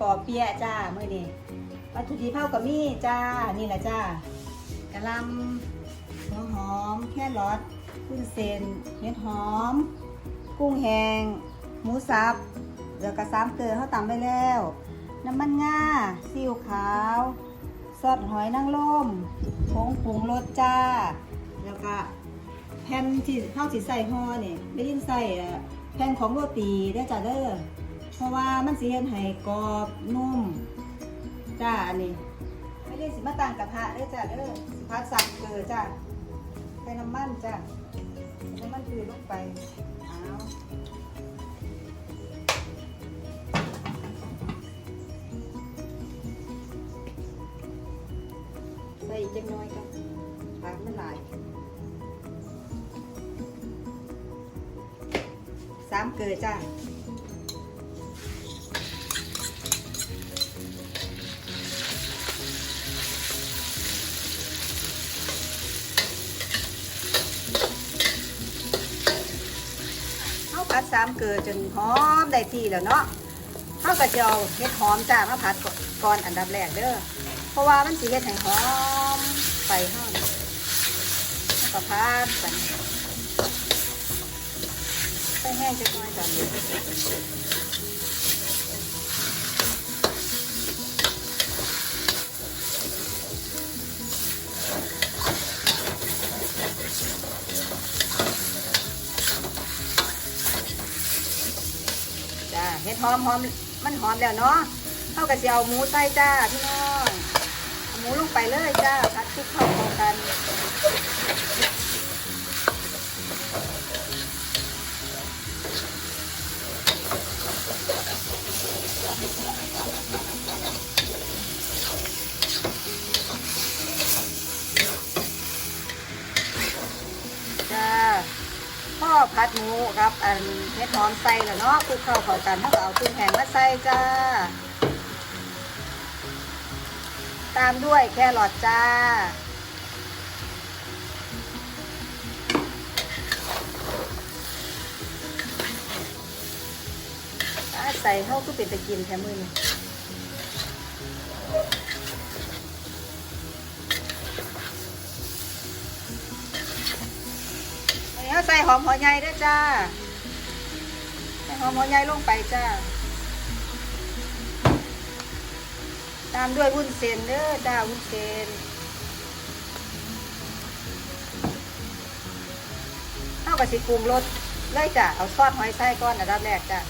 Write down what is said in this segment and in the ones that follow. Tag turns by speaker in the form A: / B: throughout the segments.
A: นสิมาเปอเปียะจ้ามื้อนี้วัตถุดิบเฮาก็มีจ้า นี่แหละจ้ากะหล่ำหัวหอม แครอทกุ้งเซนเห็ดหอม กุ้งแห้งหมูสับแล้วก็สามเกลือเฮาตำไปแล้ว น้ำมันงาซีอิ๊วขาว ซอสหอยนางรมผงปรุงรสจ้า แล้วก็แผ่นที่เข้าสิใส่ห่อนี่ไม่ยินใส่อ่อแผ่นของโรตีได้จ้าเด้อ เพราะว่ามันสิเฮ็ดให้กรอบนุ่มจ้าอันนี้ไม่ได้สิมาต่างกระทะได้อจ้าเด้อสิพัดสับเกลือจ้าใส่น้ำมันจ้าน้ำมันคือลงไปเอาใส่จักหน้อยกันผักมันหลายสามเกลือจ้า ผัดสามเกลือจนหอมได้ที่แล้วเนาะเขาก็จะเอาเห็ดหอมจ้ามาผัดก่อนอันดับแรกเด้อ เพราะว่ามันสีเห็ดให้หอมไปห้องแล้วก็ผัดไปไปแห้งจะน้อยตอนนี้ อมหอมมันหอมแล้วเนาะเท่ากับเจะเอาหมูใส่จ้าพี่น้องหมูลงไปเลยจ้าคัดคลุกเข้าเข้ากัน จ้า พ่อผัดหมูครับอันเห็ดหอมใส่แล้วเนาะคลุกเข้าเข้ากันเขาก็เอากุ้งแห้งมาใส่จ้า ตามด้วยแครอทจ้าอ่าใส่เข้าก็เป็นตะกินแค่มือนี่ ส่หอมหัวใหญ่ด้วยจ้า ใส่หอมหัวใหญ่ลงไปจ้า ตามด้วยวุ้นเส้นเด้อจ้าวุ้นเส้นเท่ากับสิปรุงรสเลยจ้ะเอาซอสหอยไส้ก้อนอันดับแรกจ้ะ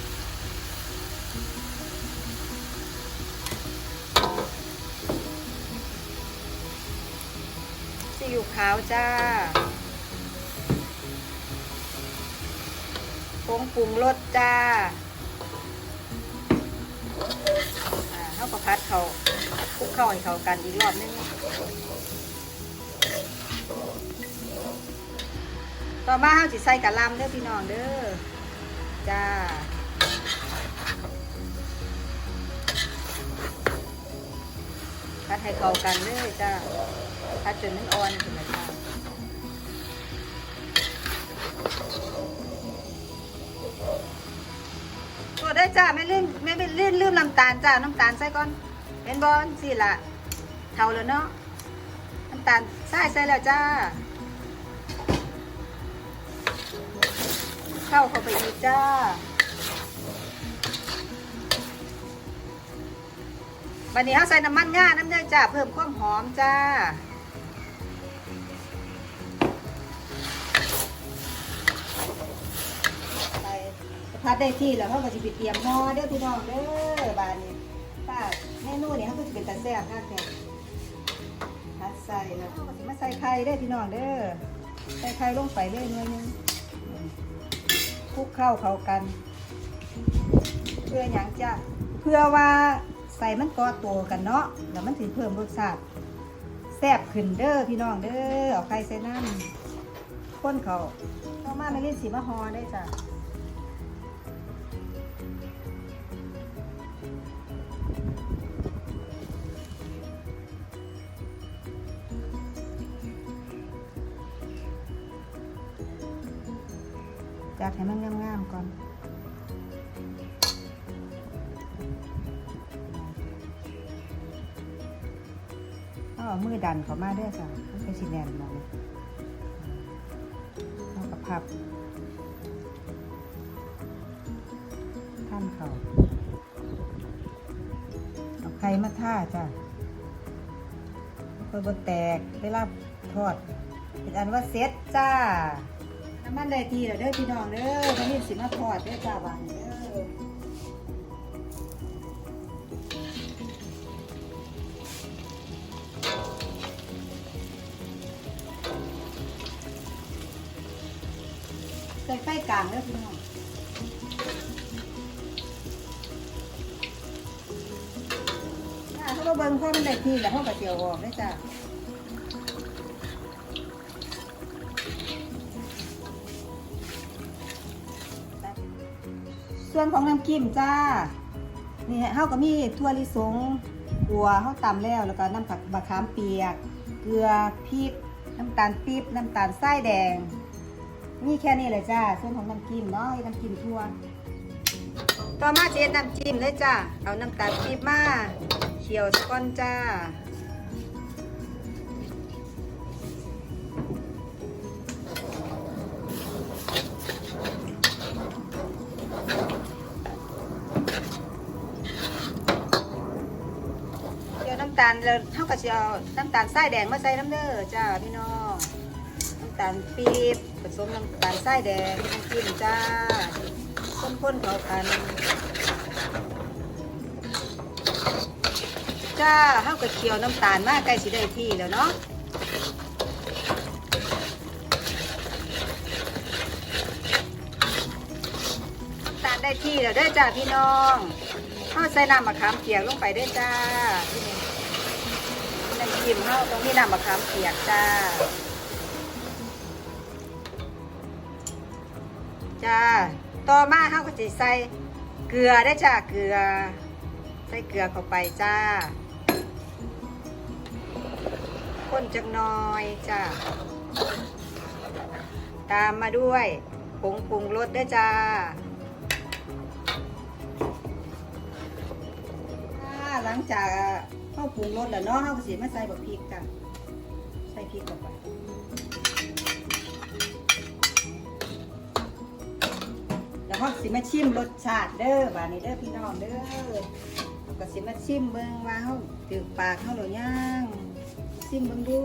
A: ซีอิ๊วขาวจ้า งปรุงรสจ้าอ่าเขาก็พัดเขาคลุกเข้าให้เขากันอีกรอบนึง ต่อมาเขาสิใส่กะลำเด้อพี่น้องเด้อ จ้าพัดให้เข้ากันเลยจ้าพัดจนมันอ่อนขึ้นมาจ้า จ้าไม่ลืมไม่ไม่ลืมลืมน้ำตาลจ้าน้ำตาลใส่ก่อนเห็นบอลสิละเท่าแล้วเนาะน้ำตาลใส่ใส่แล้วจ้าเข้าเข้าไปอีกจ้าวันนี้เขาใส่น้ำมันง่าน้ำเนยจ้าเพิ่มความหอมจ้าัดได้ที่แล้วเขาก็จะไปเตรียมหม้อเด้อพี่น้องเด้อบานนี้ป้าเมนูนี่เขาก็จะเป็นตาแซ่บมากเลยพัดใส่แล้วเขาก็จะมาใส่ไข่ได้อพี่น้องเด้อใส่ไข่ลงไปเลยหน่อยหนึงคลุกเข้าเข้ากัน เพื่ออย่างจะเพื่อว่าใส่มันก็โตกันเนาะแล้วมันถึงเพิ่มรสชาติแซ่บขึ้นเด้อพี่น้องเด้อเอาไข่ใส่น้ำข้นเขาเข้ามาไม่เล่นสีมะฮอได้จ้ะ จัดให้มันงามๆก่อนเอามือดันเข้ามาด้วยจ้ะมันเป็นสีแดงมองเลยแล้วก็พับท่านเขาเอาไข่มาท่าจ้ะเพื่อบแตกได้รับทอด เป็นอันว่าเซ็ตจ้า น้ำมันได้ทีแล้วเด้อพี่น้องเด้อตอนนี้สิมาทอดเด้อจ้าบานเด้อใส่ไฟกลางแล้วพี่น้องถ้าเขาเบิ่งพ่อมันได้ทีแล้วเขาก็เจียวออกได้จ้ะ ส่วนของน้ำจิ้มจ้า นี่เขาก็มีถั่วลิสงกัวเขาตำแล้วแล้วก็น้ำผักบะขามเปียก เกลือพริก น้ำตาลปี๊บน้ำตาลทรายแดง นี่แค่นี้เลยจ้า ส่วนของน้ำจิ้มเนาะน้ำจิ้มทั่วต่อมาเช็ดน้ำจิ้มเลยจ้า เอาน้ำตาลปี๊บมาเคี่ยวสก้อนจ้า ตาลเราเท่ากับจะเอาน้ำตาลทรายแดงมาใส่น้ำเด้อจ้าพี่น้องน้ำตาลปี๊บผสมน้ำตาลทรายแดงน้ำจิ้มจ้าข้นๆเข้ากันจ้าเท่ากับเคี่ยวน้ำตาลมากใกล้สิได้ที่แล้วเนาะน้ำตาลได้ที่แล้วเด้จ้าพี่น้องเข้าใส่น้ำมะขามเปียกลงไปเด้จ้าน้ำจิ้มเข้าตรงนี้น้ำมะขามเปียกจ้า จ้า ต่อมาเขาก็จะใส่เกลือได้จ้า เกลือ ใส่เกลือเข้าไปจ้าคนจักน้อยจ้า ตามมาด้วยผงปรุงรสด้วยจ้าหลังจาก เข้าปรุงรสแล้วเนาะเขาก็สิมาใส่บักพริกกันใส่พริกเข้าไปแล้วก็สิมาชิมรสชาติเด้อบานี้เด้อพี่น้องเด้อก็สิมาชิมเบิ่งว่าเฮาถือปากเฮาหรือยังชิมเบิ่งดู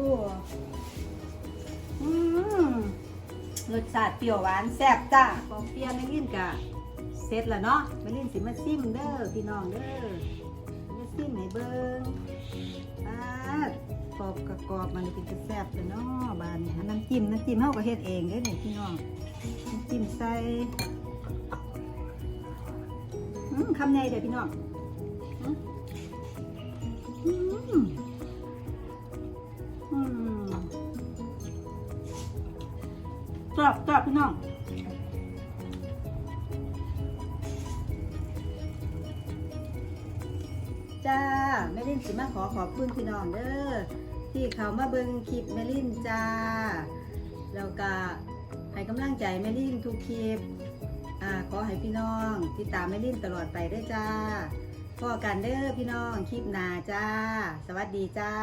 A: อืมรสชาติเปรี้ยวหวานแซ่บจ้าของเปรี้ยวไม่ลินกะเสร็จแล้วเนาะไม่ลินสิมาชิมเด้อพี่น้องเด้อ มาชิมให้เบิ่งอ่ากรอบกับกรอบมันเป็นจะแซบเลยเนาะบานนี้น้ำจิ้มน้ำจิ้มเฮาก็เฮ็ดเองเด้อนี่พี่น้องน้ำจิ้มใส่อืมคำใหญ่เดี๋ยวพี่น้องอืมอืมจอบจอบพี่น้อง มาขอขอบคุณพี่น้องเด้อที่เขามาเบิ่งคลิปแมลินจ้าแล้วก็ให้กำลังใจแมลินทุกคลิปอ่าขอให้พี่น้องติดตามแมลินตลอดไปได้วยจ้าพอกันเด้อพี่น้องคลิปหนาจ้า สวัสดีจ้า